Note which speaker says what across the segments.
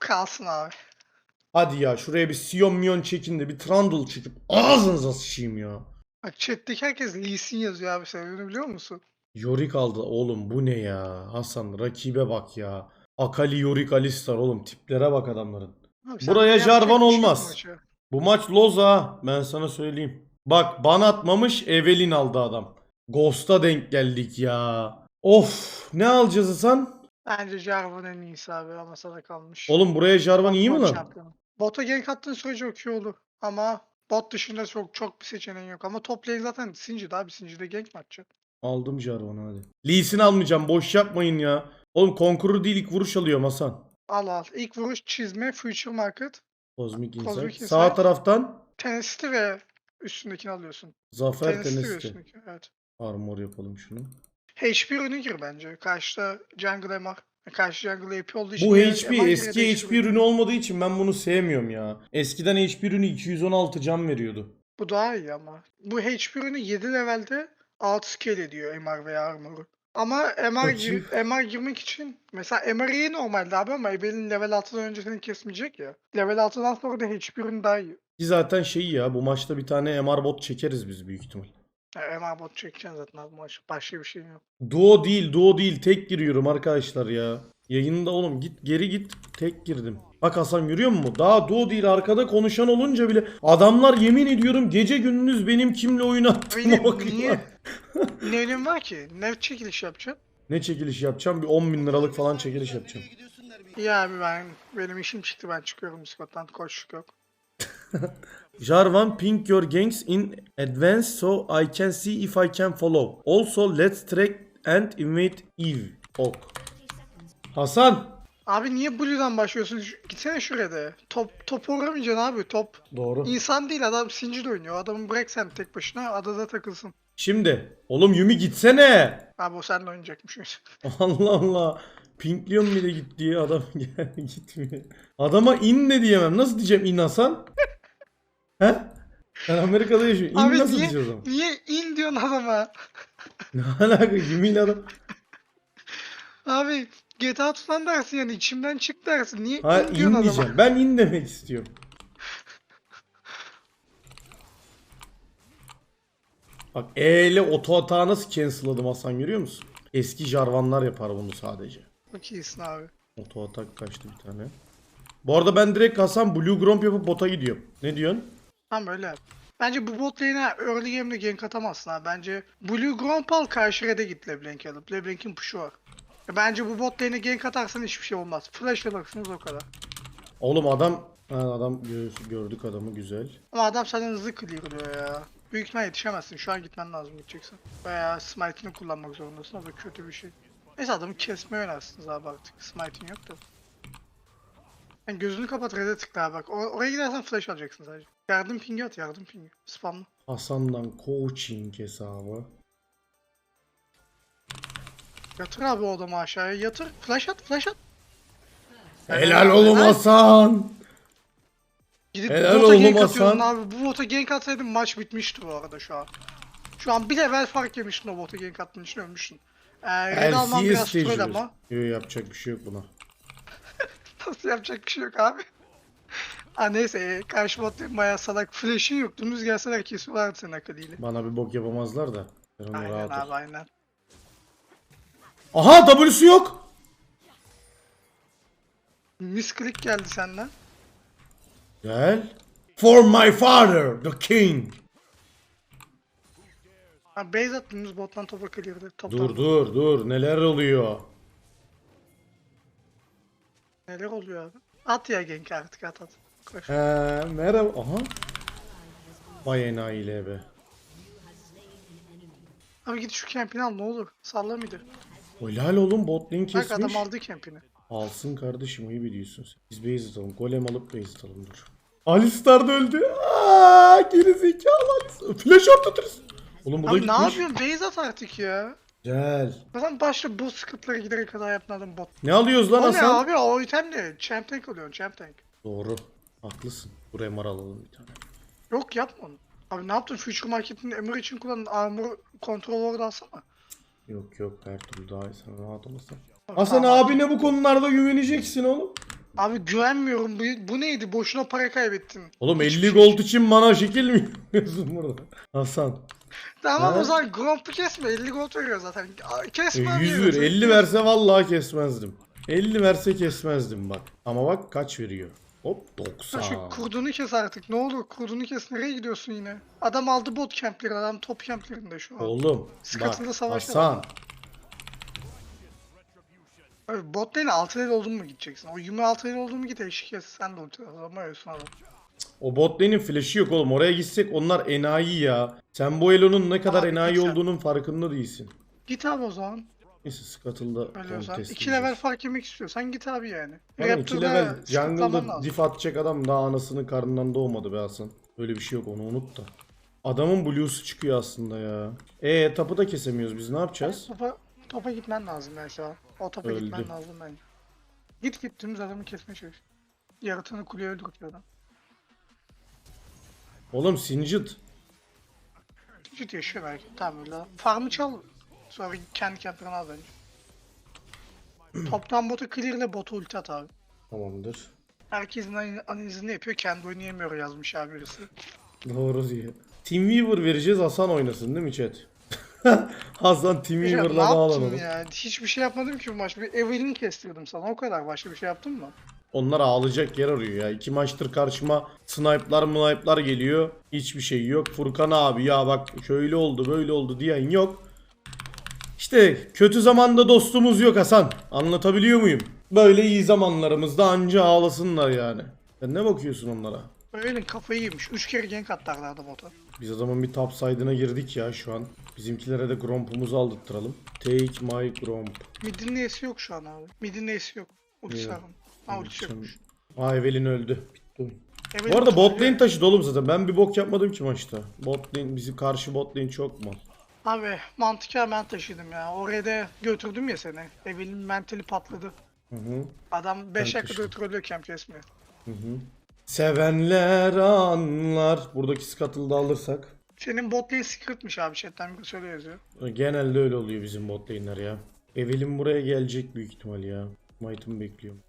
Speaker 1: Kalsın abi.
Speaker 2: Hadi ya şuraya bir Sion Mion çekin de bir Trundle çekip ağzınıza sıçayım ya.
Speaker 1: Bak chat'teki herkes Lee Sin yazıyor abi sebebini biliyor musun?
Speaker 2: Yorik aldı oğlum bu ne ya? Hasan rakibe bak ya. Akali Yorik Alistar oğlum tiplere bak adamların.
Speaker 1: Abi sen
Speaker 2: Buraya
Speaker 1: yapacak
Speaker 2: Jarvan
Speaker 1: bir şey yok
Speaker 2: olmaz.
Speaker 1: maça.
Speaker 2: Bu maç Loza ben sana söyleyeyim. Bak ban atmamış Evelyn aldı adam. Ghost'a denk geldik ya. Of ne alacağız Hasan?
Speaker 1: Bence Jarvan en iyisi abi ama sana kalmış.
Speaker 2: Oğlum buraya Jarvan iyi mi lan?
Speaker 1: şampiyonu. Bota gank attığın sürece okey olur. Ama bot dışında çok çok bir seçeneğin yok. Ama top lane zaten Singed abi. Singed'e gank mi atacak?
Speaker 2: Aldım Jarvan'ı hadi. Lee Sin almayacağım boş yapmayın ya. Oğlum Conqueror değil ilk vuruş alıyorum Hasan.
Speaker 1: Al al. İlk vuruş çizme, future market,
Speaker 2: Kozmik Insight.
Speaker 1: Cosmic Insight.
Speaker 2: Sağ taraftan
Speaker 1: tenesti ve üstündekini alıyorsun.
Speaker 2: Zafer
Speaker 1: Tenesti. üstündeki. Evet.
Speaker 2: Armor yapalım şunu.
Speaker 1: HP ürünü gir bence. Karşıda jungle MR. Karşı jungle AP olduğu için.
Speaker 2: Bu
Speaker 1: yine
Speaker 2: HP
Speaker 1: MR
Speaker 2: eski HP ürünü olmadığı için ben bunu sevmiyorum ya. Eskiden HP ürünü 216 can veriyordu.
Speaker 1: Bu daha iyi ama. Bu HP ürünü 7 levelde 6 scale ediyor MR veya armor'u. Ama MR, gir. MR girmek için mesela MR iyi normalde abi ama Ebel'in level 6'dan önce seni kesmeyecek ya. Level 6'dan sonra da ürünü daha iyi.
Speaker 2: Ki zaten şey ya bu maçta bir tane MR bot çekeriz biz büyük ihtimal.
Speaker 1: Ya, MR bot çekeceksin zaten abi maç. Başka bir şey yok.
Speaker 2: Duo değil, duo değil. Tek giriyorum arkadaşlar ya. Yayında oğlum git geri git. Tek girdim. Bak Hasan görüyor musun? Daha duo değil arkada konuşan olunca bile adamlar yemin ediyorum gece gündüz benim kimle oyun attığıma
Speaker 1: Benim
Speaker 2: bakıyorlar.
Speaker 1: niye? ne önemi var ki? Ne çekiliş yapacaksın?
Speaker 2: Ne çekiliş yapacağım? Bir 10 bin liralık falan çekiliş yapacağım.
Speaker 1: İyi abi ben benim işim çıktı ben çıkıyorum Discord'dan koşuk yok.
Speaker 2: Jarvan ping your gangs in advance so I can see if I can follow. Also let's track and invade Eve. Ok. Hasan.
Speaker 1: Abi niye Blue'dan başlıyorsun? Gitsene şuraya da. Top, top uğramayacaksın abi. Top
Speaker 2: Doğru.
Speaker 1: insan değil adam Singed oynuyor. Adamı bırak sen tek başına adada takılsın.
Speaker 2: Şimdi. Oğlum Yumi gitsene.
Speaker 1: Abi o seninle oynayacakmış.
Speaker 2: Allah Allah. Pinkliyon bile git diye adam gitmiyor. Adama in ne diyemem. Nasıl diyeceğim in Hasan? He? Ben Amerika'da yaşıyorum. İn
Speaker 1: Abi
Speaker 2: nasıl
Speaker 1: niye,
Speaker 2: diyeceğiz adama?
Speaker 1: niye in diyorsun adama?
Speaker 2: Ne alaka? Yumi ile adam.
Speaker 1: Abi GTA tutan dersin yani içimden çık dersin. Niye
Speaker 2: Ha
Speaker 1: in
Speaker 2: in
Speaker 1: diyorsun adama?
Speaker 2: diyeceğim. Ben in demek istiyorum. Bak E ile oto atağı nasıl cancel'ladım Hasan görüyor musun? Eski Jarvanlar yapar bunu sadece.
Speaker 1: Çok iyisin abi.
Speaker 2: Oto atak kaçtı bir tane. Bu arada ben direkt Hasan Blue Gromp yapıp bota gidiyorum. Ne diyorsun?
Speaker 1: Tam öyle yap. Bence bu bot lane'e early game'de gank atamazsın abi. Bence Blue Gromp al karşı red'e git Leblanc alıp. Leblanc'in push'u var. Ya Bence bu bot lane'e gank atarsan hiçbir şey olmaz. Flash alırsınız o kadar.
Speaker 2: Oğlum adam ha, adam gö- gördük adamı güzel.
Speaker 1: Ama adam senden hızlı clearlıyor ya. Büyük ihtimal yetişemezsin. Şu an gitmen lazım gideceksin. Veya smite'ini kullanmak zorundasın. O da kötü bir şey. Neyse adamı kesmeye oynarsınız abi artık. Smite'in yok da. Yani gözünü kapat red'e tıkla abi bak. O- oraya gidersen flash alacaksın sadece. Yardım pingi at yardım pingi. Spamla.
Speaker 2: Hasan'dan coaching hesabı.
Speaker 1: Yatır abi o adamı aşağıya yatır. Flash at flash at.
Speaker 2: Helal oğlum Hasan.
Speaker 1: Gidip
Speaker 2: Helal
Speaker 1: bota
Speaker 2: oğlum
Speaker 1: gank abi. Bu bota gank atsaydın maç bitmişti bu arada şu an. Şu an bir level fark yemiştin o bota gank attığın için ölmüştün. Ee, Red alman
Speaker 2: LCS
Speaker 1: biraz troll
Speaker 2: tecrübesi.
Speaker 1: ama.
Speaker 2: Yok yapacak bir şey yok buna.
Speaker 1: Nasıl yapacak bir şey yok abi. Ha neyse e, karşı bot bayağı salak. Flash'in yok. Dümdüz gelseler kesiyorlardı senin akılliyle.
Speaker 2: Bana bir bok yapamazlar da. Ben onu
Speaker 1: Aynen
Speaker 2: rahat
Speaker 1: abi
Speaker 2: ol.
Speaker 1: aynen.
Speaker 2: Aha W'su yok.
Speaker 1: Misklik geldi senden.
Speaker 2: Gel. For my father, the king.
Speaker 1: Ha base at dümdüz bottan topa. Toptan
Speaker 2: Dur dur dur neler oluyor?
Speaker 1: Neler oluyor abi? At ya gank artık at at. Koş.
Speaker 2: He merhaba. Aha. Vay enayi be.
Speaker 1: Abi git şu campini al ne olur. Salla mıydı?
Speaker 2: Helal oğlum bot lane
Speaker 1: Bak
Speaker 2: kesmiş.
Speaker 1: adam aldı campini.
Speaker 2: Alsın kardeşim ayıp ediyorsun sen. Biz base atalım. Golem alıp base atalım dur. Alistar da öldü. Aa, geri zekalı Alistar. Flash atlatırız. Oğlum bu da
Speaker 1: Abi ne
Speaker 2: gitmiş.
Speaker 1: yapıyorsun? Base at artık ya.
Speaker 2: Gel.
Speaker 1: Zaten başta bu sıkıntılara giderek kadar yaptın adam bot.
Speaker 2: Ne alıyoruz lan
Speaker 1: O ne
Speaker 2: Hasan?
Speaker 1: abi o item ne? Champ tank alıyorsun champ tank.
Speaker 2: Doğru. Haklısın. Buraya mar alalım bir tane.
Speaker 1: Yok yapma onu. Abi ne yaptın? Future Market'in Emir için kullanılan armor kontrol orada alsana.
Speaker 2: Yok yok her türlü daha iyi sen rahat olasın. Hasan
Speaker 1: tamam.
Speaker 2: abine bu konularda güveneceksin oğlum.
Speaker 1: Abi güvenmiyorum. Bu, bu neydi? Boşuna para kaybettin.
Speaker 2: Oğlum
Speaker 1: Hiçbir
Speaker 2: 50
Speaker 1: şey-
Speaker 2: gold için bana şekil mi yapıyorsun burada? Hasan.
Speaker 1: Tamam
Speaker 2: Ha?
Speaker 1: o zaman Gromp'u kesme. 50 gold veriyor zaten. Aa, Kesme.
Speaker 2: 100
Speaker 1: abi,
Speaker 2: ver. 50 verse vallahi kesmezdim. 50 verse kesmezdim bak. Ama bak kaç veriyor? Hop
Speaker 1: Ya
Speaker 2: 90.
Speaker 1: Şu kurdunu kes artık. Ne olur kurdunu kes. Nereye gidiyorsun yine? Adam aldı bot campleri. Adam top camplerinde şu an.
Speaker 2: Oğlum bak
Speaker 1: Sıkıntılı savaşta
Speaker 2: Hasan.
Speaker 1: Abi bot lane altı el oldun mu gideceksin? O Yumi altı el oldun mu git eşik kes. Sen de ulti at. Adam.
Speaker 2: O bot lane'in flash'ı yok oğlum. Oraya gitsek onlar enayi ya. Sen bu Elo'nun ne kadar
Speaker 1: Abi
Speaker 2: enayi
Speaker 1: sen.
Speaker 2: olduğunun farkında değilsin.
Speaker 1: Git abi o zaman.
Speaker 2: Neyse Scuttle'da
Speaker 1: Ölüyorsan.
Speaker 2: contest
Speaker 1: 2 level
Speaker 2: edeceğiz.
Speaker 1: fark yemek istiyorsan git abi yani.
Speaker 2: Oğlum 2
Speaker 1: Raptor'da
Speaker 2: level
Speaker 1: sıkıntlaman
Speaker 2: jungle'da
Speaker 1: lazım.
Speaker 2: diff atacak adam daha anasının karnından doğmadı be Hasan. Öyle bir şey yok onu unut da. Adamın blue'su çıkıyor aslında ya. E tapı da kesemiyoruz biz ne yapacağız?
Speaker 1: Topa, topa gitmen lazım ya şu an. O topa
Speaker 2: Öldü.
Speaker 1: gitmen lazım bence. Git git dümdüz adamı kesmeye çalış. Yaratanı kuleye öldürtüyor adam.
Speaker 2: Oğlum Singed.
Speaker 1: Vücut yaşıyor belki. Tamam öyle. Farmı çal. Sonra kendi camp'ını al bence. Toptan botu clear'le botu ulti at abi.
Speaker 2: Tamamdır.
Speaker 1: Herkesin an- analizini yapıyor. Kendi oynayamıyor yazmış abi birisi.
Speaker 2: Doğru diye. Team Weaver vereceğiz Hasan oynasın değil mi chat? Hasan Team
Speaker 1: Ya, ne
Speaker 2: bağlanalım.
Speaker 1: ya? Hiçbir şey yapmadım ki bu maç. Bir Evelyn kestirdim sana. O kadar. Başka bir şey yaptın mı?
Speaker 2: Onlar ağlayacak yer arıyor ya. İki maçtır karşıma snipe'lar mınayplar geliyor. Hiçbir şey yok. Furkan abi ya bak şöyle oldu böyle oldu diyen yok. İşte kötü zamanda dostumuz yok Hasan. Anlatabiliyor muyum? Böyle iyi zamanlarımızda anca ağlasınlar yani. Sen ne bakıyorsun onlara?
Speaker 1: Evelyn kafayı yemiş. 3 kere gank atlardı adam bota.
Speaker 2: Biz adamın bir top side'ına girdik ya şu an. Bizimkilere de Gromp'umuzu aldırttıralım. Take my Gromp.
Speaker 1: Mid'in neyesi yok şu an abi. Mid'in neyesi yok. Ultisi
Speaker 2: Niye?
Speaker 1: Ha.
Speaker 2: Aa Evelyn öldü. Bitti oyun.
Speaker 1: Evelyn
Speaker 2: Bu arada bot lane taşıdı oğlum zaten. Ben bir bok yapmadım ki maçta. Bot lane bizim karşı bot lane çok mal.
Speaker 1: Abi mantıken ben taşıdım ya. Oraya da götürdüm ya seni. Evelyn mentali patladı.
Speaker 2: Hı hı.
Speaker 1: Adam 5 dakikada
Speaker 2: taşıdım.
Speaker 1: trollüyor camp kesmiyor.
Speaker 2: Hı hı. Sevenler anlar. Buradaki scuttle'ı da alırsak.
Speaker 1: Senin bot lane secret'mış abi chatten bir söyle yazıyor.
Speaker 2: Genelde öyle oluyor bizim bot lane'ler ya. Evelyn buraya gelecek büyük ihtimal ya. Might'ımı bekliyorum.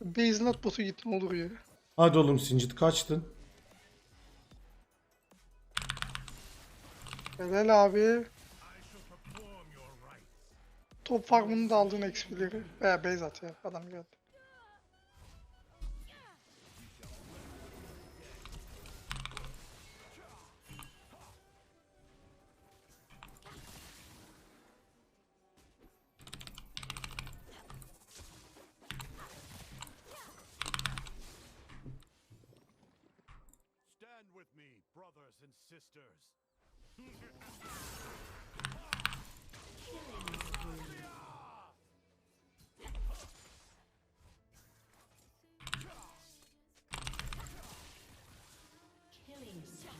Speaker 1: Base not botu git ne olur ya.
Speaker 2: Hadi oğlum Singed kaçtın?
Speaker 1: Helal abi. Top farmını da aldığın XP'leri. Veya base at ya adam geldi.
Speaker 3: Sisters.
Speaker 4: Killing spree.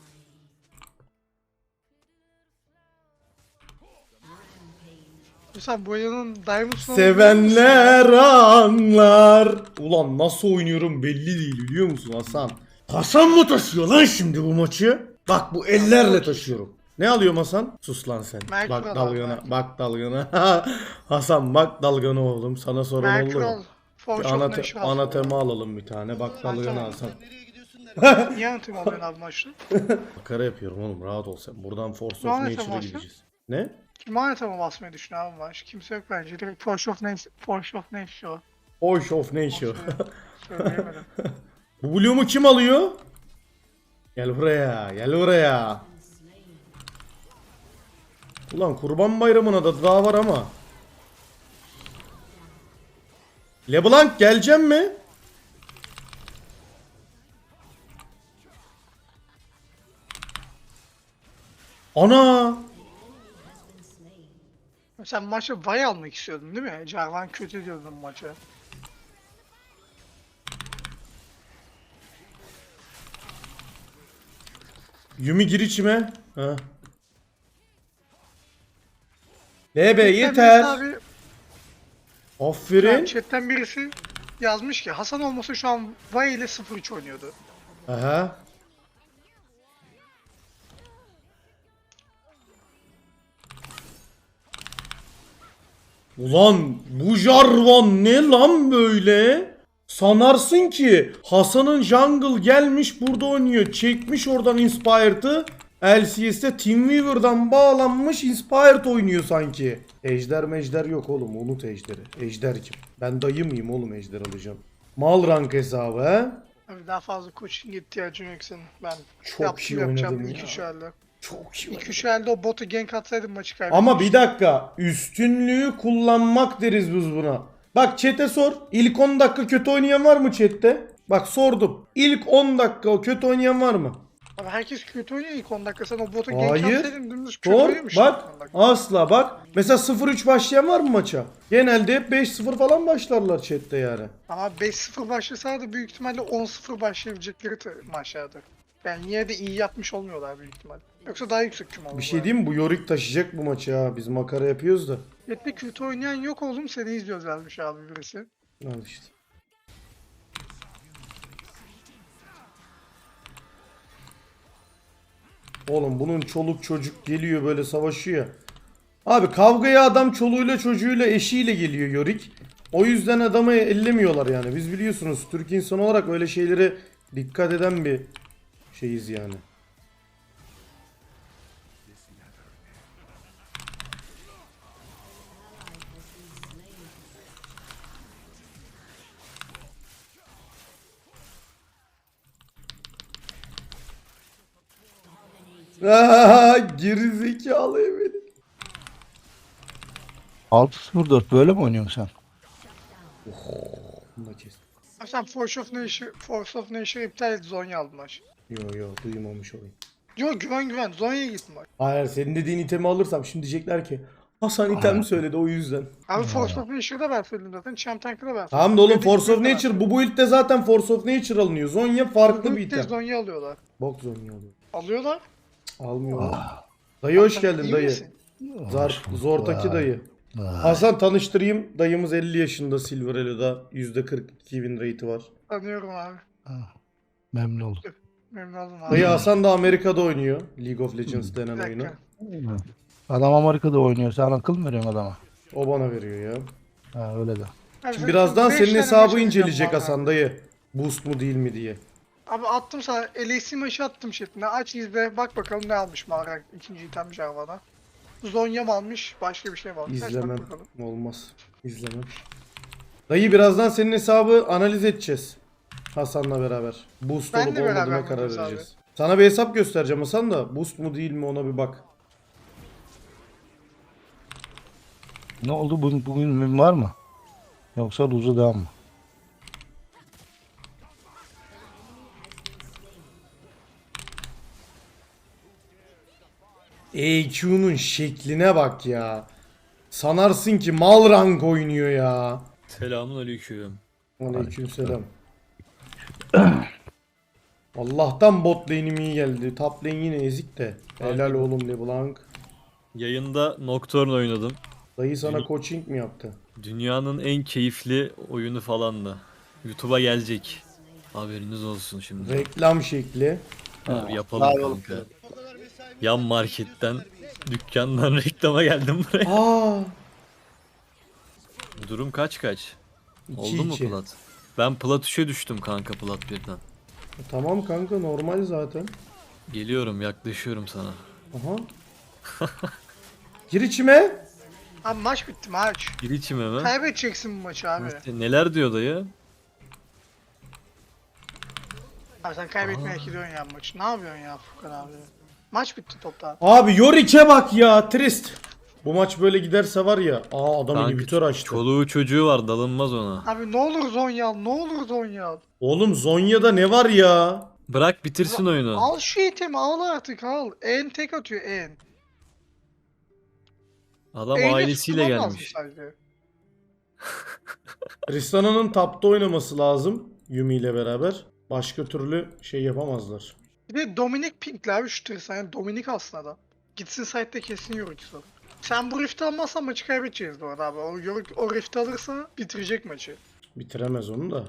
Speaker 4: Rampage.
Speaker 1: Mesela bu oyunun Diamond Snow'u
Speaker 2: Sevenler anlar. Ulan nasıl oynuyorum belli değil biliyor musun Hasan? Hasan mı taşıyor lan şimdi bu maçı? Bak bu ellerle taşıyorum. Ne alıyorum Hasan? Sus lan sen.
Speaker 1: Merkür
Speaker 2: bak
Speaker 1: al,
Speaker 2: dalgana,
Speaker 1: Merkür.
Speaker 2: bak dalgana. Hasan bak dalgana oğlum. Sana soran oldu
Speaker 1: Macron.
Speaker 2: mu? Anate anatema alalım bir tane. Bak dalgana. Hasan.
Speaker 1: Niye anlatayım alıyorsun abi maçta?
Speaker 2: Makara yapıyorum oğlum rahat ol sen. Buradan Force of Nature'a gideceğiz. Ne?
Speaker 1: Kim anlatama basmayı düşünüyor abi maç? Kimse yok bence. Direkt Forge of Nature. Forge of Nature.
Speaker 2: Force of Nature.
Speaker 1: Söyleyemedim.
Speaker 2: Bu Bloom'u kim alıyor? Gel buraya, gel buraya. Ulan kurban bayramına da daha var ama. LeBlanc geleceğim mi? Ana!
Speaker 1: Sen maça vay almak istiyordun değil mi? Jarvan kötü diyordun maça.
Speaker 2: Yumi gir içime. Ha. LB yeter.
Speaker 1: Abi,
Speaker 2: Aferin.
Speaker 1: chatten birisi yazmış ki Hasan olmasa şu an Vay ile 0-3 oynuyordu.
Speaker 2: Aha. Ulan bu Jarvan ne lan böyle? Sanarsın ki Hasan'ın jungle gelmiş burada oynuyor. Çekmiş oradan Inspired'ı. LCS'de Teamweaver'dan bağlanmış Inspired oynuyor sanki. Ejder mejder yok oğlum unut ejderi. Ejder kim? Ben dayı mıyım oğlum ejder alacağım. Mal rank hesabı he?
Speaker 1: Abi daha fazla coaching ihtiyacın yok senin. Ben
Speaker 2: Çok
Speaker 1: yaptım
Speaker 2: iyi
Speaker 1: yapacağım 2-3
Speaker 2: ya.
Speaker 1: elde.
Speaker 2: Çok iyi
Speaker 1: 2-3 elde o botu gank atsaydım maçı kaybettim.
Speaker 2: Ama bir dakika. Üstünlüğü kullanmak deriz biz buna. Bak chat'e sor. İlk 10 dakika kötü oynayan var mı chat'te? Bak sordum. İlk 10 dakika o kötü oynayan var mı?
Speaker 1: Abi herkes kötü oynuyor ilk 10 dakika. Sen o botu gank
Speaker 2: Hayır.
Speaker 1: atsaydın dümdüz kötü
Speaker 2: Sor.
Speaker 1: oynuyormuşsun
Speaker 2: Bak.
Speaker 1: ilk 10 dakika.
Speaker 2: Asla bak. Mesela 0-3 başlayan var mı maça? Genelde hep 5-0 falan başlarlar chat'te yani.
Speaker 1: Ama 5-0 başlasaydı büyük ihtimalle 10-0 başlayabilecekleri maçlardı. Yani yine de iyi yapmış olmuyorlar büyük ihtimalle. Yoksa daha yüksek küme
Speaker 2: Bir şey diyeyim mi? Bu Yorick taşıyacak bu maçı ha. Biz makara yapıyoruz da.
Speaker 1: Yetme kötü oynayan yok oğlum seni izliyoruz yazmış abi birisi.
Speaker 2: Al işte. Oğlum bunun çoluk çocuk geliyor böyle savaşıyor. Abi kavgaya adam çoluğuyla çocuğuyla eşiyle geliyor Yorick. O yüzden adamı ellemiyorlar yani. Biz biliyorsunuz Türk insan olarak öyle şeylere dikkat eden bir şeyiz yani. Aa, gerizekalı beni.
Speaker 5: 6-0-4 böyle mi oynuyorsun sen?
Speaker 2: Bunu da kes.
Speaker 1: Abi sen Force of Nature, Force of Nature iptal et Zonya aldı maç.
Speaker 2: Yo yo duymamış olayım.
Speaker 1: Yok güven güven Zonya'ya git maç.
Speaker 2: Hayır senin dediğin itemi alırsam şimdi diyecekler ki Hasan item söyledi o yüzden.
Speaker 1: Abi Force of Nature'da ben söyledim zaten. Champ Tank'da ben söyledim.
Speaker 2: Tamam da oğlum Force of. Nature bu build'de zaten Force of Nature alınıyor. Zonya farklı bir item.
Speaker 1: Zonya alıyorlar.
Speaker 2: Bok Zonya alıyor.
Speaker 1: Alıyorlar.
Speaker 2: Almıyorlar. Dayı hoş geldin
Speaker 1: iyi
Speaker 2: dayı.
Speaker 1: misin?
Speaker 2: Zar, Zortaki dayı. Hasan tanıştırayım. Dayımız 50 yaşında Silver Elo'da. %42 win rate'i var.
Speaker 1: Tanıyorum abi.
Speaker 5: Ah, Memnun oldum.
Speaker 1: Memnun oldum abi.
Speaker 2: Dayı Hasan da Amerika'da oynuyor. League of Legends
Speaker 1: Bir
Speaker 2: denen oyunu.
Speaker 1: dakika.
Speaker 5: Adam Amerika'da oynuyor. Sen akıl mı veriyorsun adama?
Speaker 2: O bana veriyor ya.
Speaker 5: Ha öyle de.
Speaker 1: Abi
Speaker 2: Şimdi birazdan
Speaker 1: beş
Speaker 2: senin
Speaker 1: tane
Speaker 2: hesabı
Speaker 1: maç
Speaker 2: inceleyecek Hasan dayı. Boost mu değil mi diye.
Speaker 1: Abi attım sana LAC maçı attım chatine. Aç izle bak bakalım ne almış Mağara ikinci item Jarvan'a. Zonya mı almış başka bir şey mi almış? Aç bak
Speaker 2: İzlemem.
Speaker 1: bakalım.
Speaker 2: Olmaz. İzlemem. Dayı birazdan senin hesabı analiz edeceğiz. Hasan'la beraber. Boost
Speaker 1: Ben
Speaker 2: olup
Speaker 1: beraber
Speaker 2: olmadığına karar
Speaker 1: bakacağız
Speaker 2: vereceğiz. Sana bir hesap göstereceğim Hasan da. Boost mu değil mi ona bir bak.
Speaker 5: Ne oldu? Bugün, bugün var mı? Yoksa Ruzu devam mı?
Speaker 2: EQ'nun şekline bak ya. Sanarsın ki mal rank oynuyor ya.
Speaker 6: Selamun aleyküm.
Speaker 2: Aleykümselam. Allah'tan bot lane'im iyi geldi. Top lane yine ezik de. Helal oğlum LeBlanc.
Speaker 6: Yayında Nocturne oynadım.
Speaker 2: Dayı sana coaching mi yaptı?
Speaker 6: Dünyanın en keyifli oyunu falan da. YouTube'a gelecek. Haberiniz olsun şimdi.
Speaker 2: Reklam şekli.
Speaker 6: Abi yapalım kanka. Yan marketten, dükkandan reklama geldim buraya.
Speaker 2: Aa,
Speaker 6: Durum kaç kaç? Oldu mu
Speaker 2: 2-2.
Speaker 6: plat? Ben plat 3'e düştüm kanka plat 1'den.
Speaker 2: Tamam kanka normal zaten.
Speaker 6: Geliyorum yaklaşıyorum sana.
Speaker 2: Aha. Gir içime.
Speaker 1: Abi maç bitti maç.
Speaker 6: Gir içime mi?
Speaker 1: Kaybedeceksin bu maçı abi.
Speaker 6: Neler diyor dayı?
Speaker 1: Abi sen kaybetmeye gidiyorsun ya maçı. Ne yapıyorsun ya Furkan abi? Maç bitti toptan.
Speaker 2: Abi Yorik'e bak ya trist. Bu maç böyle giderse var ya. Aa adam
Speaker 6: Kanka,
Speaker 2: inhibitör açtı.
Speaker 6: Çoluğu çocuğu var dalınmaz ona.
Speaker 1: Abi ne olur Zonya al, ne olur Zonya al.
Speaker 2: Oğlum Zonya'da ne var ya?
Speaker 6: Bırak bitirsin oyunu.
Speaker 1: Al şu itemi al artık al. En tek atıyor en.
Speaker 6: Adam
Speaker 1: E'yle
Speaker 6: ailesiyle gelmiş.
Speaker 2: Tristana'nın tapta oynaması lazım. Yumi ile beraber. Başka türlü şey yapamazlar.
Speaker 1: Bir de Dominic Pink'le abi şu Tristan. Yani Dominic aslında adam. Gitsin site'de kesin sonra. Sen bu rift'i almazsan maçı kaybedeceğiz bu arada abi. O, Yorick, o rift'i alırsa bitirecek maçı.
Speaker 2: Bitiremez onu da.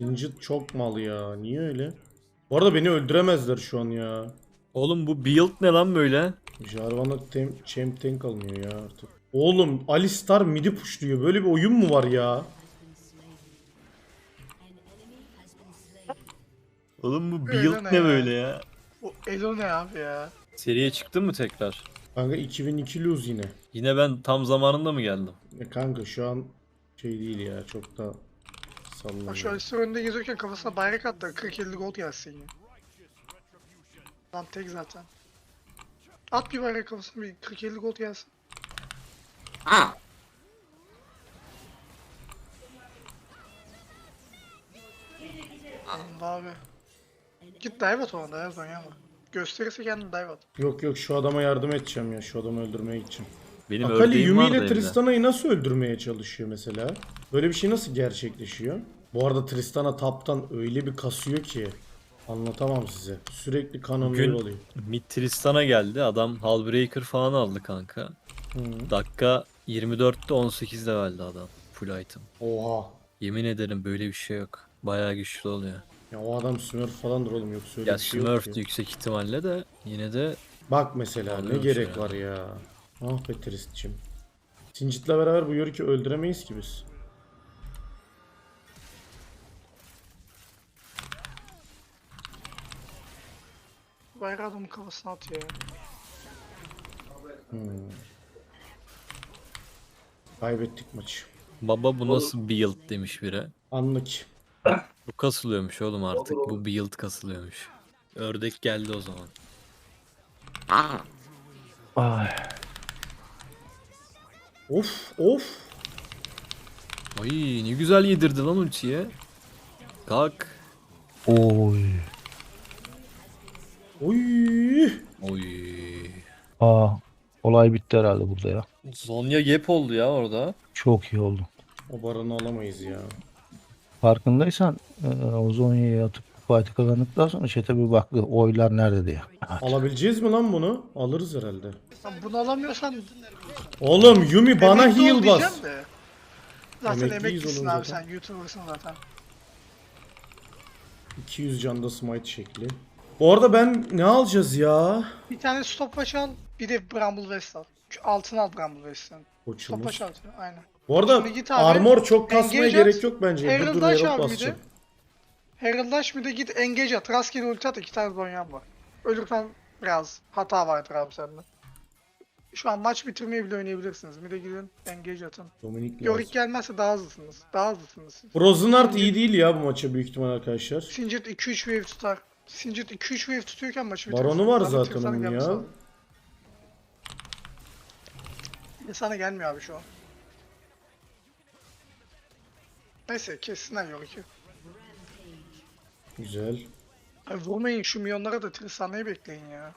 Speaker 2: Incit çok mal ya. Niye öyle? Bu arada beni öldüremezler şu an ya.
Speaker 6: Oğlum bu build ne lan böyle?
Speaker 2: Jarvan'a tem champ tank alınıyor ya artık. Oğlum Alistar midi pushluyor. Böyle bir oyun mu var ya?
Speaker 6: Oğlum bu build
Speaker 1: ne
Speaker 6: ne böyle ya?
Speaker 1: O Elo ne abi ya?
Speaker 6: Seriye çıktın mı tekrar?
Speaker 2: Kanka 2002 lose yine.
Speaker 6: Yine ben tam zamanında mı geldim?
Speaker 2: E kanka şu an şey değil ya çok da
Speaker 1: Bak şu
Speaker 2: sallanıyor.
Speaker 1: Alistar önünde geziyorken kafasına bayrak attı. 40-50 gold gelsin ya. Lan tek zaten. At bir bayrak kafasına bir 40-50 gold gelsin. Anladım abi. Git dive at ona da ya Zonya mı? Gösterirse kendini dive at.
Speaker 2: Yok yok şu adama yardım edeceğim ya. Şu adamı öldürmeye gideceğim.
Speaker 6: Benim
Speaker 2: Akali
Speaker 6: ördeğim
Speaker 2: Yumi
Speaker 6: vardı
Speaker 2: ile
Speaker 6: evde.
Speaker 2: Tristana'yı nasıl öldürmeye çalışıyor mesela? Böyle bir şey nasıl gerçekleşiyor? Bu arada Tristana taptan öyle bir kasıyor ki anlatamam size. Sürekli kanamıyor
Speaker 6: Bugün-
Speaker 2: oluyor.
Speaker 6: Mid Tristan'a geldi. Adam Hallbreaker falan aldı kanka.
Speaker 2: Hı.
Speaker 6: Dakika 24'te 18 leveldi adam. Full item.
Speaker 2: Oha.
Speaker 6: Yemin ederim böyle bir şey yok. Bayağı güçlü oluyor.
Speaker 2: Ya o adam Smurf falandır oğlum yoksa öyle
Speaker 6: Ya
Speaker 2: bir şey yok
Speaker 6: Smurf
Speaker 2: ki.
Speaker 6: yüksek ihtimalle de yine de
Speaker 2: Bak mesela ne gerek
Speaker 6: ya.
Speaker 2: var ya. Ah be Trist'cim. Singit'le beraber bu Yorick'i öldüremeyiz ki biz.
Speaker 1: Bayrağı adamın kafasına at ya.
Speaker 2: Kaybettik maçı.
Speaker 6: baba bu nasıl build demiş biri.
Speaker 2: Anlık.
Speaker 6: Bu kasılıyormuş oğlum artık. Bu build kasılıyormuş. Ördek geldi o zaman.
Speaker 5: Ay.
Speaker 2: Of of.
Speaker 6: Ay ne güzel yedirdi lan ultiye. Kalk.
Speaker 5: Oy.
Speaker 2: Oy.
Speaker 6: Oy.
Speaker 5: Aa. Olay bitti herhalde burada ya.
Speaker 6: Zonya gap oldu ya orada.
Speaker 5: Çok iyi oldu.
Speaker 2: O baronu alamayız ya.
Speaker 5: Farkındaysan e, o Zonya'ya atıp fight'ı kazandıktan sonra chat'e bir baktı. Oylar nerede diye.
Speaker 2: Alabileceğiz mi lan bunu? Alırız herhalde.
Speaker 1: Lan bunu alamıyorsan
Speaker 2: Oğlum Yumi bana
Speaker 1: emekli ol
Speaker 2: heal bas.
Speaker 1: de. Zaten
Speaker 2: Emekliyiz
Speaker 1: emeklisin
Speaker 2: oğlum
Speaker 1: abi
Speaker 2: zaten.
Speaker 1: sen YouTuber'sın zaten.
Speaker 2: 200 canda smite şekli. Bu arada ben ne alacağız ya?
Speaker 1: Bir tane stopwatch al, bir de Bramble West al. Şu altını al Bramble West'in.
Speaker 2: Koçumuz.
Speaker 1: Stopwatch al, aynen.
Speaker 2: Bu arada
Speaker 1: Şimdi git abi,
Speaker 2: armor çok kasmaya
Speaker 1: engage
Speaker 2: gerek yok bence. Dur
Speaker 1: Herald
Speaker 2: dur
Speaker 1: Dash
Speaker 2: Herald
Speaker 1: abi bir de.
Speaker 2: basacağım.
Speaker 1: Herald Dash bir de git engage at, rastgele ulti at, iki tane zonyan var. Ölürsen biraz hata vardır abi sende. Şu an maç bitirmeyi bile oynayabilirsiniz. Bir de gidin engage atın.
Speaker 2: Dominik
Speaker 1: Yorick
Speaker 2: lazım.
Speaker 1: gelmezse daha hızlısınız. Daha hızlısınız siz.
Speaker 2: Rosenhart iyi değil ya bu maça büyük ihtimal arkadaşlar.
Speaker 1: Singed 2-3 wave tutar. Singed 2-3 wave tutuyorken maçı
Speaker 2: Baronu
Speaker 1: bitirirsin.
Speaker 2: var zaten onun. Ya
Speaker 1: Sana gelmiyor abi şu an. Neyse kessinler Yorick'i.
Speaker 2: Güzel.
Speaker 1: Abi vurmayın şu milyonlara da Tristana'yı bekleyin ya.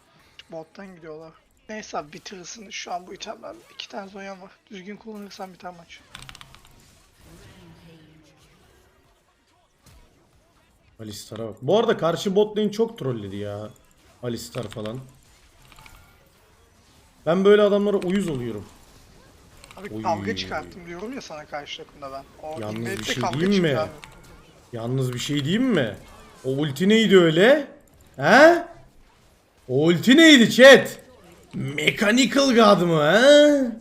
Speaker 1: Bottan gidiyorlar. Neyse abi bitirirsin. Şu an bu itemler iki tane zonyan var. Düzgün kullanırsan biter maç.
Speaker 2: Alistar'a bak. Bu arada karşı bot lane çok trolledi ya. Alistar falan. Ben böyle adamlara uyuz oluyorum.
Speaker 1: Abi
Speaker 2: Oy.
Speaker 1: kavga çıkarttım diyorum ya sana karşı takımda ben. O
Speaker 2: Yalnız bir şey diyeyim mi?
Speaker 1: çıktı abi.
Speaker 2: Yalnız bir şey diyeyim mi? O ulti neydi öyle? He? O ulti neydi chat? Mechanical God mı he?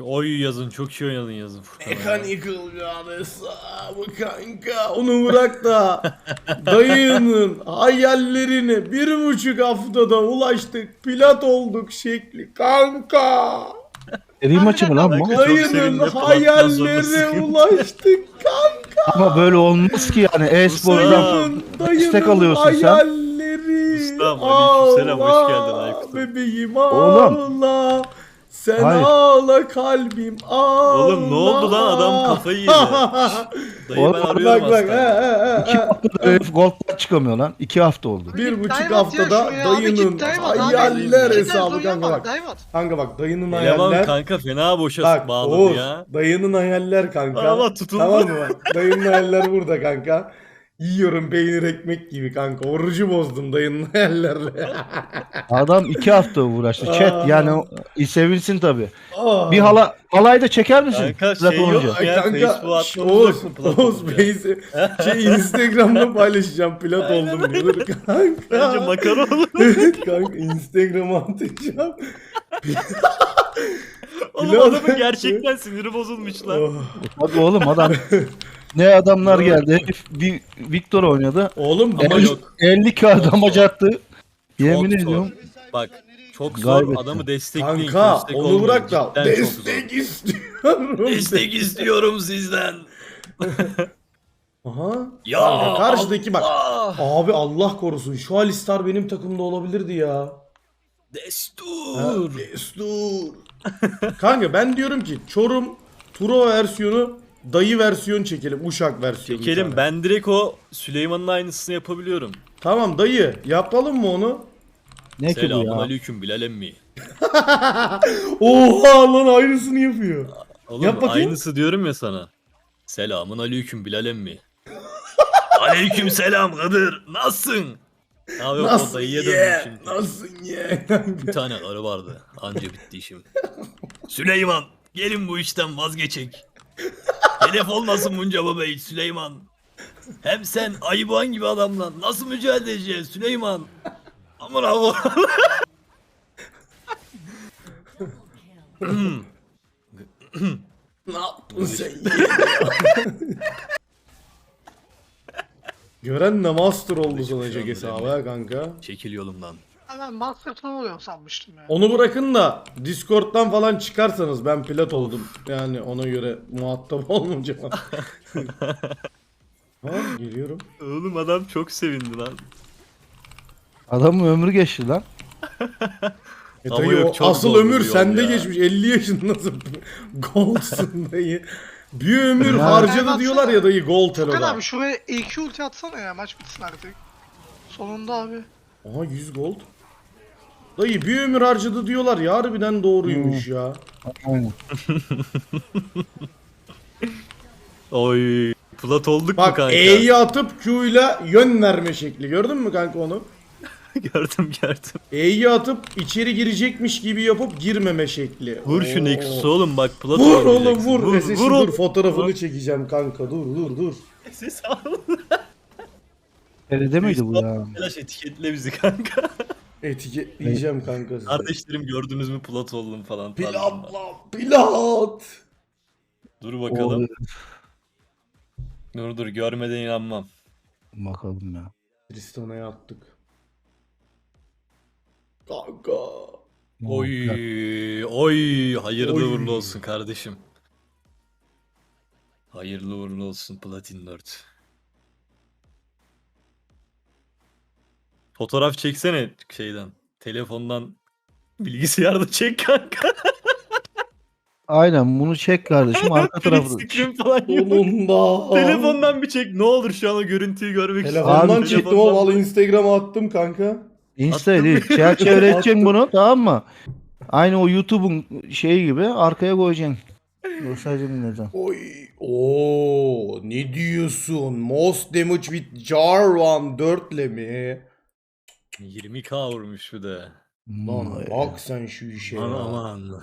Speaker 6: Oy yazın çok iyi oynadın yazın Furkan.
Speaker 2: Mechanical God hesabı kanka. Onu bırak da dayının hayallerine bir buçuk haftada ulaştık. Plat olduk şekli kanka.
Speaker 5: Seri maçı mı lan bu?
Speaker 6: Çok
Speaker 2: Dayının
Speaker 6: sevindim, sıkıntı.
Speaker 2: ulaştık kanka.
Speaker 5: Ama böyle olmaz ki yani e-spordan
Speaker 2: Dayının,
Speaker 5: alıyorsun sen.
Speaker 2: hayalleri.
Speaker 6: Ustam, aleykümselam, hoş
Speaker 2: Ağla
Speaker 6: geldin Aykut'um.
Speaker 2: Bebeğim
Speaker 5: Oğlum.
Speaker 2: Sen
Speaker 5: Hayır.
Speaker 2: ağla kalbim ağla.
Speaker 6: Oğlum ne oldu lan? Adam kafayı yedi. Dayı
Speaker 5: Oğlum,
Speaker 6: ben
Speaker 5: bak,
Speaker 6: arıyorum
Speaker 2: bak bak. he,
Speaker 6: hastanede.
Speaker 2: he,
Speaker 5: iki
Speaker 2: he.
Speaker 5: haftada herif gold'dan çıkamıyor lan. İki hafta oldu.
Speaker 2: Bir
Speaker 1: Git
Speaker 2: buçuk
Speaker 1: dive at ya
Speaker 2: haftada
Speaker 1: şuraya abi, git
Speaker 2: dayının
Speaker 1: dive at abi.
Speaker 2: hayaller
Speaker 1: İki tane
Speaker 2: hesabı kanka bak.
Speaker 1: dive at.
Speaker 2: Kanka bak dayının
Speaker 6: Eleman
Speaker 2: hayaller.
Speaker 6: kanka fena boşa
Speaker 2: Bak
Speaker 6: bağladı
Speaker 2: Oğuz
Speaker 6: ya.
Speaker 2: dayının hayaller kanka.
Speaker 6: Ama tutuldu.
Speaker 2: Tamam mı dayının hayaller burada kanka. Yiyorum peynir ekmek gibi kanka. Orucu bozdum dayının hayallerle.
Speaker 5: Adam iki hafta uğraştı. Chat yani o- iyi sevinsin tabi.
Speaker 2: Aa.
Speaker 5: Bir hala halay da çeker misin?
Speaker 6: Kanka şey yok
Speaker 5: olunca.
Speaker 2: Ay
Speaker 6: ya.
Speaker 2: kanka
Speaker 6: Facebook'a
Speaker 2: şş,
Speaker 6: atmamız
Speaker 2: Oğuz,
Speaker 6: yok mu?
Speaker 2: Oğuz Bey'i şey Instagram'da paylaşacağım plat oldum diyor kanka.
Speaker 6: Bence makara olur.
Speaker 2: Evet kanka Instagram'a atacağım.
Speaker 6: Oğlum adamın gerçekten siniri bozulmuş lan.
Speaker 2: Oh.
Speaker 5: Hadi oğlum adam ne adamlar geldi. Herif bir Victor oynadı.
Speaker 2: Oğlum
Speaker 6: Ama
Speaker 2: ama
Speaker 6: yok.
Speaker 5: 50 kağıt damage attı. Yemin
Speaker 6: Çok zor.
Speaker 5: ediyorum.
Speaker 6: Bak çok zor
Speaker 5: Gaybetti.
Speaker 6: adamı destekleyin.
Speaker 2: Kanka
Speaker 6: köstek
Speaker 2: onu
Speaker 6: olmayın.
Speaker 2: bırak da
Speaker 6: Cidden çok zor.
Speaker 2: destek istiyorum.
Speaker 6: Destek istiyorum sizden.
Speaker 2: Aha.
Speaker 6: Ya
Speaker 2: Kanka, karşıdaki bak.
Speaker 6: Allah!
Speaker 2: Abi Allah korusun şu Alistar benim takımda olabilirdi ya. Ha,
Speaker 6: Destur.
Speaker 2: Destur. Kanka ben diyorum ki Çorum Turo versiyonu dayı versiyon çekelim. Uşak versiyonu.
Speaker 6: Çekelim ben direkt o Süleyman'ın aynısını yapabiliyorum.
Speaker 2: Tamam dayı yapalım mı onu?
Speaker 5: Ne ki bu
Speaker 6: Selamun
Speaker 5: ya?
Speaker 6: aleyküm Bilal emmi.
Speaker 2: Oha lan aynısını yapıyor.
Speaker 6: Oğlum
Speaker 2: Yap bakayım.
Speaker 6: aynısı diyorum ya sana. Selamun aleyküm Bilal emmi. aleyküm selam Kadir. Nasılsın? Abi o
Speaker 2: Nasıl
Speaker 6: dayıya
Speaker 2: ye?
Speaker 6: döndüm şimdi.
Speaker 2: Nasıl ye?
Speaker 6: Bir tane arı vardı. Anca bitti işim. Süleyman gelin bu işten vazgeçek. Hedef olmasın bunca baba hiç Süleyman. Hem sen ayıban gibi adamla nasıl mücadele edeceğiz Süleyman? Aman Allah.
Speaker 2: ne yaptın sen? Gören de master oldu sana Jack hesabı ha kanka.
Speaker 6: Çekil yolumdan.
Speaker 1: Ben oluyor sanmıştım ya.
Speaker 2: Onu bırakın da Discord'dan falan çıkarsanız ben pilot oldum. Yani ona göre muhatap olmayacağım. ha, geliyorum.
Speaker 6: Oğlum adam çok sevindi lan.
Speaker 5: Adamın ömrü geçti lan.
Speaker 2: E
Speaker 6: Ama yok,
Speaker 2: o
Speaker 6: çok
Speaker 2: asıl
Speaker 6: zor
Speaker 2: ömür
Speaker 6: bir yol
Speaker 2: sende
Speaker 6: ya.
Speaker 2: geçmiş. 50 yaşındasın. Gold'sun dayı. Bir ömür
Speaker 5: Ya.
Speaker 2: harcadı diyorlar ya dayı Gold
Speaker 1: Furkan
Speaker 2: Elo'da.
Speaker 1: abi şuraya EQ ulti atsana ya maç bitsin artık. Sonunda abi.
Speaker 2: Aha 100 gold. Dayı bir ömür harcadı diyorlar ya harbiden doğruymuş ya.
Speaker 5: Aynen.
Speaker 6: Oy. Plat olduk mu
Speaker 2: Bak
Speaker 6: kanka?
Speaker 2: E'yi atıp Q'yla yön verme şekli. Gördün mü kanka onu?
Speaker 6: gördüm gördüm.
Speaker 2: E'yi atıp içeri girecekmiş gibi yapıp girmeme şekli.
Speaker 6: Vur şu
Speaker 2: Oo.
Speaker 6: Nexus'u oğlum bak plat
Speaker 2: Vur oğlum vur.
Speaker 6: Vur, vur,
Speaker 2: dur
Speaker 6: oğlum.
Speaker 2: fotoğrafını çekeceğim kanka dur dur dur.
Speaker 6: Ses al.
Speaker 5: Nerede miydi bu ya?
Speaker 6: Flash etiketle bizi kanka.
Speaker 2: Etiketleyeceğim kanka sizi.
Speaker 6: Kardeşlerim gördünüz mü plat oldum falan. tarzında.
Speaker 2: Pilat lan pilat.
Speaker 6: Dur bakalım.
Speaker 5: Oldu.
Speaker 6: Dur dur görmeden inanmam.
Speaker 5: Bakalım ya.
Speaker 2: Tristana'ya attık. Kanka.
Speaker 6: Oy oy hayırlı
Speaker 2: Oy.
Speaker 6: uğurlu olsun kardeşim. Hayırlı uğurlu olsun Platin 4. Fotoğraf çeksene şeyden. Telefondan bilgisayarda çek kanka.
Speaker 5: Aynen bunu çek kardeşim arka tarafı.
Speaker 6: screen falan yok. Telefondan bir çek. Ne olur şu an o görüntüyü görmek
Speaker 2: Telefondan
Speaker 5: Abi,
Speaker 2: çektim
Speaker 6: telefondan-
Speaker 2: ama vallahi Instagram'a attım kanka.
Speaker 5: Insta
Speaker 6: Attım.
Speaker 5: değil. Çerçeve edeceksin bunu tamam mı? Aynı o YouTube'un şeyi gibi arkaya koyacaksın. Göstereceğim birazdan.
Speaker 2: Oy. Oo, ne diyorsun? Most damage with Jarvan 4 ile mi?
Speaker 6: 20k vurmuş bir de.
Speaker 2: Lan bak sen şu işe
Speaker 6: Aman
Speaker 2: ya.
Speaker 6: aman.